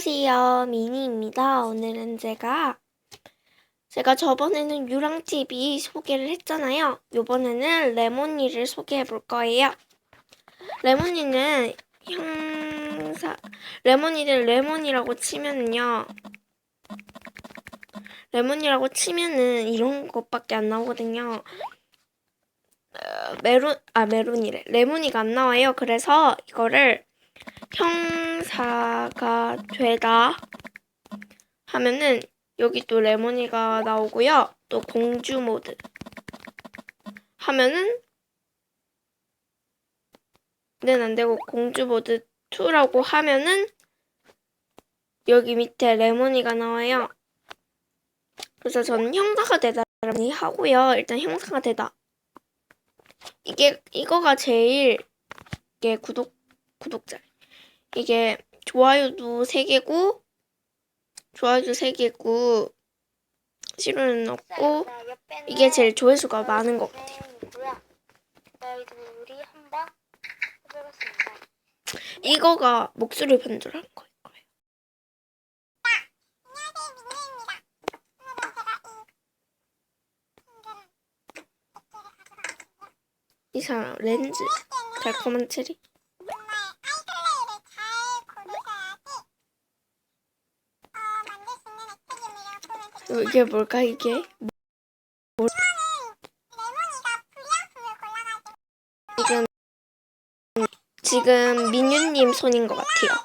안녕하세요. 미니입니다. 오늘은 제가 제가 저번에는 유랑TV 소개를 했잖아요. 이번에는 레모니를 소개해 볼 거예요. 레모니는 형사 레모니를 레몬이라고 치면은요. 레몬이라고 치면은 이런 것밖에 안 나오거든요. 어, 메론 아 메론이래. 레모니가 안 나와요. 그래서 이거를 형 사가 되다 하면은 여기 또 레모니가 나오고요. 또 공주 모드 하면은 는 안 되고 공주 모드 2라고 하면은 여기 밑에 레모니가 나와요. 그래서 저는 형사가 되다 레모니 하고요. 일단 형사가 되다. 이게 이거가 제일 이게 구독 구독자 이게 좋아요도 3개고 좋아요도 3개고 싫어는 없고 이게 제일 조회수가 많은 것 같아요. 이거가 목소리 변조한 거예요. 이 사람 렌즈 달콤한 체리 이게 뭘까 이게 지금 지금 민유님 손인 것 같아요.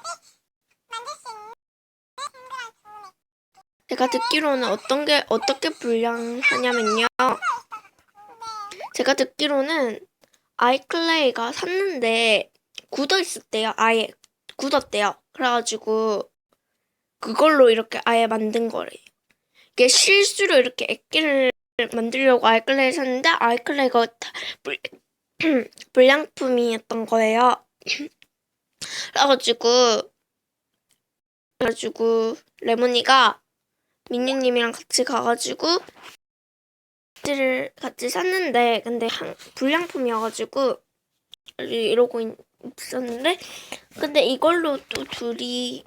제가 듣기로는 어떤 게 어떻게 분량하냐면요. 제가 듣기로는 아이클레이가 샀는데 굳어 있었대요. 아예 굳었대요. 그래가지고 그걸로 이렇게 아예 만든 거래요. 이게 실수로 이렇게 액기를 만들려고 아이클레이 샀는데 아이클레이가 불량품이었던 거예요. 그래가지고 그래가지고 레모니가 민유님이랑 같이 가가지고 를 같이 샀는데 근데 한, 불량품이어가지고 이러고 있, 있었는데 근데 이걸로 또 둘이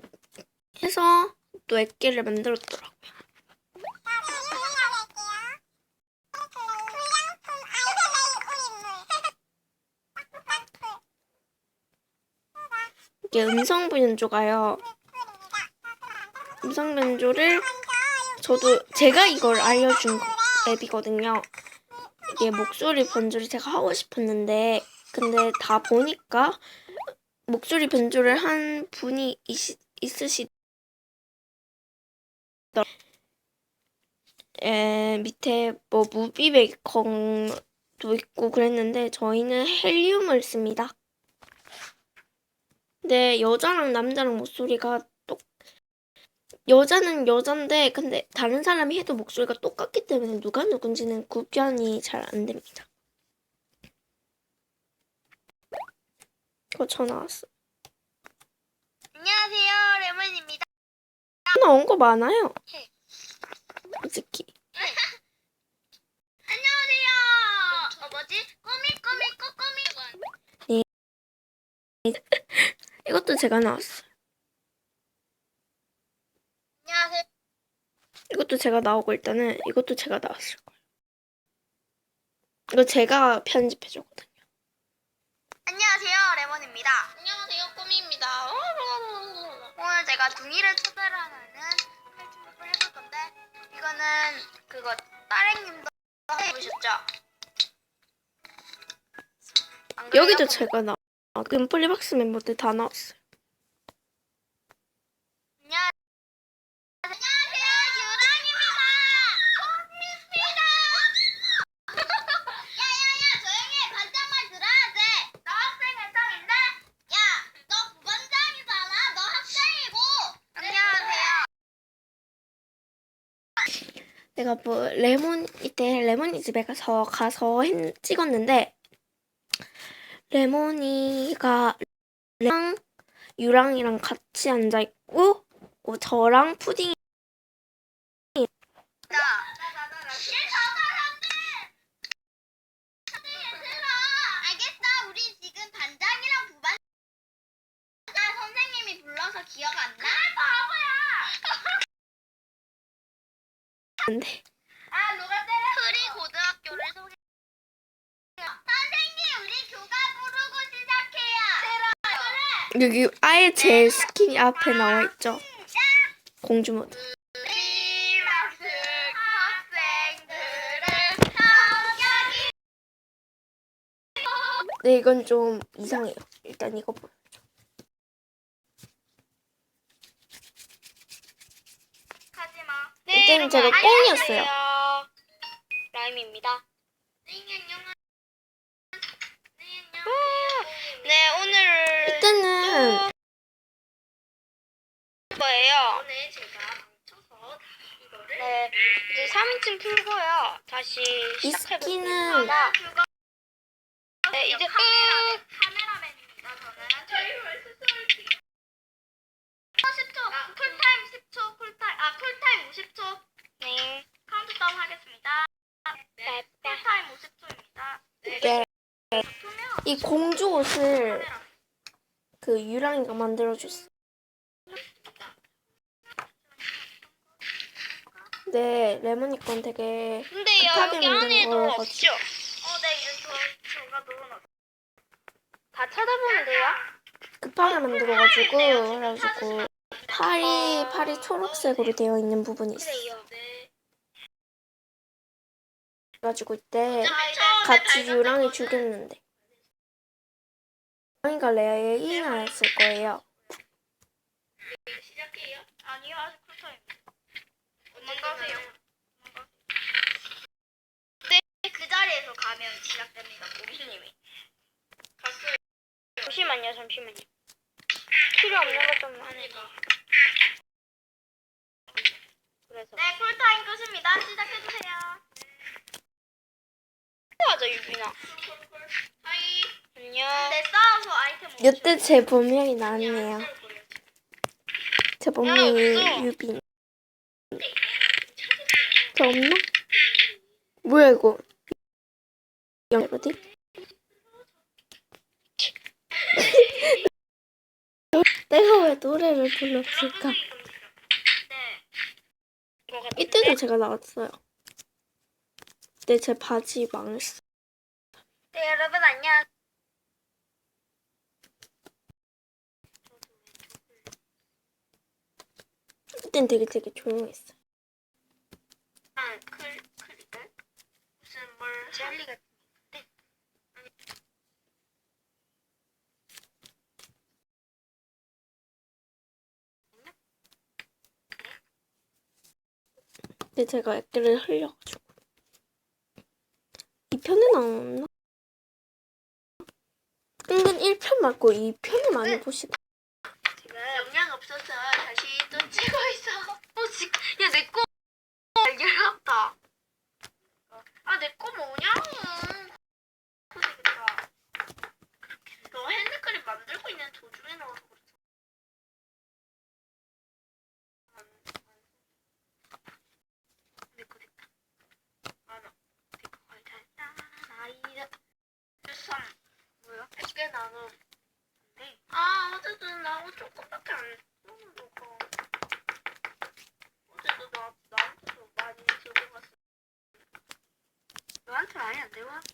해서 또 액기를 만들었더라고요. 이게 음성 변조가요. 음성 변조를 저도 제가 이걸 알려준 앱이거든요. 이게 목소리 변조를 제가 하고 싶었는데 근데 다 보니까 목소리 변조를 한 분이 있, 있으시 에, 밑에 뭐 무비 베이컨도 있고 그랬는데 저희는 헬륨을 씁니다. 근데 여자랑 남자랑 목소리가 똑 여자는 여잔데 근데 다른 사람이 해도 목소리가 똑같기 때문에 누가 누군지는 구별이 잘 안 됩니다. 어, 전화 왔어. 안녕하세요, 레몬입니다. 나온 거 많아요. 솔직히. 안녕하세요. 어 뭐지? 꼬미 꼬미 꼬꼬미. 이것도 제가 나왔어요. 안녕하세요. 이것도 제가 나오고 일단은 이것도 제가 나왔을 거예요. 이거 제가 편집해 줬거든요. 안녕하세요, 레몬입니다. 안녕하세요, 꼬미입니다. 오늘 제가 둥이를 초대하는 탈출을 해볼 건데 이거는 그거 따랭님도 그래요? 여기도 제가 나. 금플리박스 멤버들 다 나왔어요. 안녕. 안녕하세요, 유랑입니다. 꼬미입니다. 야야야, 조용히 해. 반장말 들어야 돼. 너 학생 회장인데? 야, 너 부반장이잖아. 너 학생이고. 안녕하세요. 내가 뭐 레몬 이때 레몬이 집에 가서 가서 했- 찍었는데 레몬이가 랑 유랑이랑 같이 앉아 있고 어, 저랑 푸딩이 자, 알겠어. 우리 지금 반장이랑 부반. 나 선생님이 불러서 기억 안 나? 바보야. 근데 아 누가 때려? 프리 고등학교를 소개. 선생님 우리 교가 부르고 시작해요. 여기 아예 제 스킨이 앞에 나와 있죠. 공주 모드. 네 이건 좀 이상해요. 일단 이거. 하지마. 제가 꽁이었어요. 라임입니다. 네 오늘 이때는 거예요. 오늘 제가 망쳐서 이거를 네 이제 3인칭 풀고요. 다시 이 스킨은 네 이제 끝. 카메라맨입니다. 저는 저희 벌써 10초 쿨타임 10초 쿨타임 아 쿨타임 50초 네 카운트다운 하겠습니다. 네 쿨타임 50초입니다. 이게 이 공주 옷을 그 유랑이가 만들어줬어. 네 레몬이 건 되게 근데 급하게 여기 만든 안에도 거여가지고. 없죠? 어, 네, 이제 저, 저가 넣어놨 다 찾아보면 돼요? 급하게 만들어가지고 그래가지고 팔이 팔이 초록색으로 되어 있는 부분이 있어. 그래요. 네. 그래가지고 이때 같이 유랑이 죽였는데 유랑이가 레이나였을 거예요. 시작해요? 아니요, 아직 쿨타임. 도망가세요. 네, 그 자리에서 가면 시작됩니다. 고기수님이. 갔어요. 잠시만요, 잠시만요. 필요 없는 것 좀 하니까. 그래서. 네, 쿨타임 끝입니다. 시작해주세요. 맞아, 유빈아. 하이. 안녕. 네, 싸워서 아이템 이때 제 본명이 나왔네요. 제 본명이. 유빈. 더 없나? 뭐야 이거? 영 어디? 내가 왜 노래를 불렀을까? 네. 이때도 제가 나왔어요. 근데 제 바지 망했어. 네, 여러분 안녕. 땐 되게 되게 조용했어. 아, 클 클릭을 무슨 뭘 젤리 같은 데 근데 제가 액기를 흘려가지고. 2편은 안 왔나? 은근 1편 맞고 2편을 많이 보시다. 지금 영양 없어서 다시 또 찍고 있어. 어, 내거 열었다. 아, 내거 뭐냐고. 너 핸드크림 만들고 있는 도중에 나와서 그랬어. 내거 됐다. 맞아. 내거 거의 다 했다. 나이다. 13. 뭐야? 100개 나눠. 네. 아, 어제도 나하고 조금밖에 안 했어.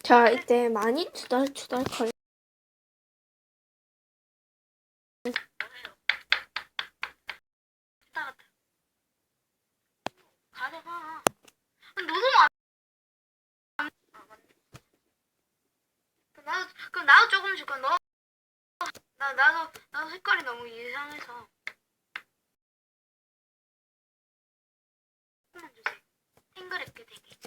자, 이때 많이 투덜투덜 나도, 그럼 나도 조금 줄까? 너. 나, 나도, 나도 색깔이 너무 이상해서. dikkat edin.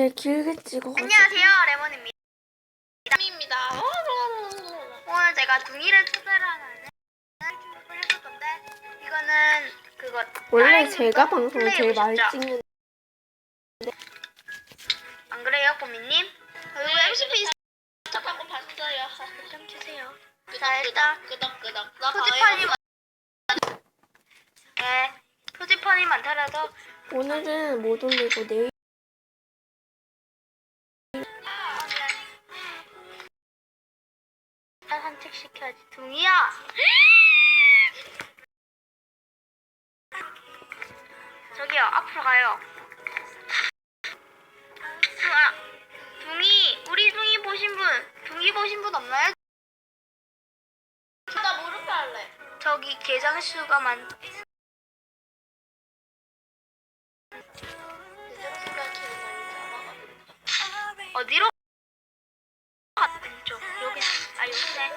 되게 길게 찍어가지고. 안녕하세요, 레몬입니다. 입니다. 오늘 제가 둥이를 초대를 하는 춤을 해볼 건데 이거 이거는 그거 원래 제가 거 방송을 제일 많이 보셨죠? 찍는 안 그래요, 고민님? 그리고 MCP 시작하고 봤어요. 좀 주세요. 자, 일단 끄덕끄덕. 나 표지판이 많... 네, 표지판이 많더라도 오늘은 못 올리고 내일 산책 시켜야지. 둥이야. 저기요, 앞으로 가요. 둥아, 둥이, 우리 둥이 보신 분, 둥이 보신 분 없나요? 나 무릎 할래. 저기 개장 수가 많. 어디로? 여기 아 여기네.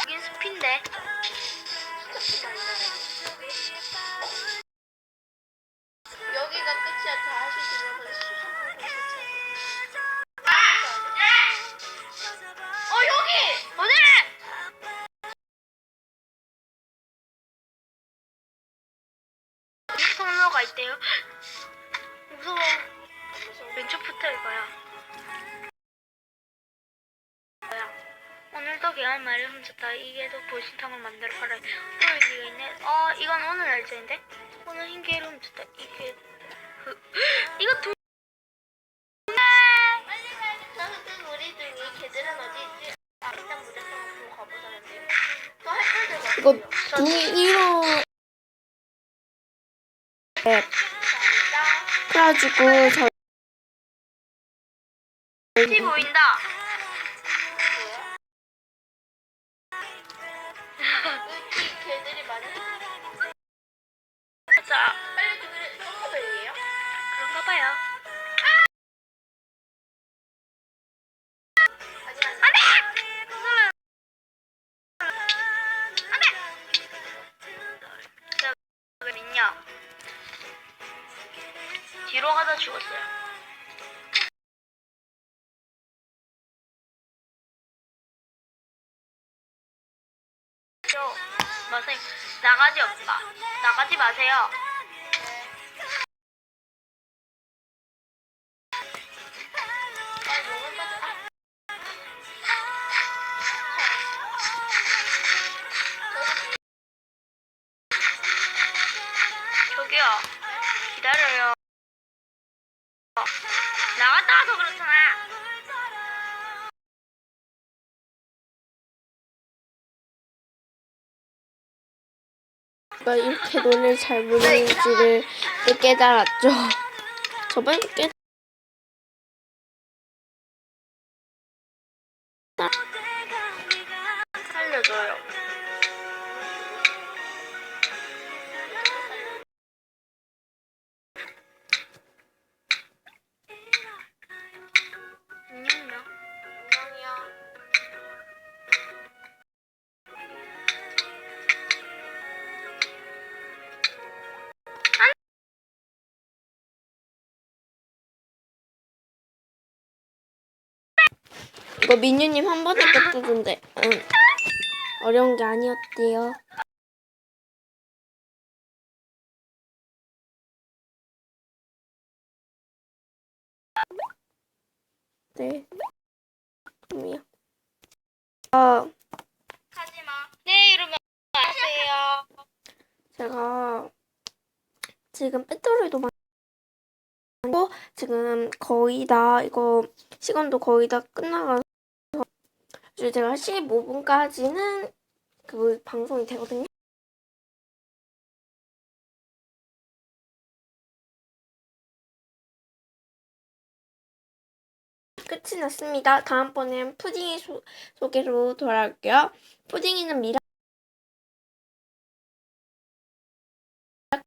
여긴 숲인데. 여기가 끝이야. 다시 들어서 수상한 곳을 어 여기? 여기 통로가 있대요. 무서워. 왼쪽부터 이거야. 개한 말을 훔쳤다. 이게도 보신탕을 만들어 팔아. 오늘 이거 있네. 어, 이건 오늘 날짜인데? 오늘 흰개를 훔쳤다. 이게 그 이거 들고 이거 1호 네. 그래가지고 저 티 보인다. 가다 죽었어요. 저 마세요. 나가지 없다. 나가지 마세요. 저기요. 기다려요. 제가 이렇게 노래를 잘 부르는지를 또 깨달았죠. 저번에 깨 살려줘요. 안녕요. 이거 민유님 한 번에 깼다던데 응. 어려운 게 아니었대요. 네. 그럼요. 아, 하지 마. 네, 이러면 안녕하세요. 제가 지금 배터리도 많고 지금 거의 다 이거 시간도 거의 다 끝나가서 이 제 제가 15분까지는 그 방송이 되거든요. 끝이 났습니다. 다음번엔 푸딩이 소, 소개로 돌아올게요. 푸딩이는 미라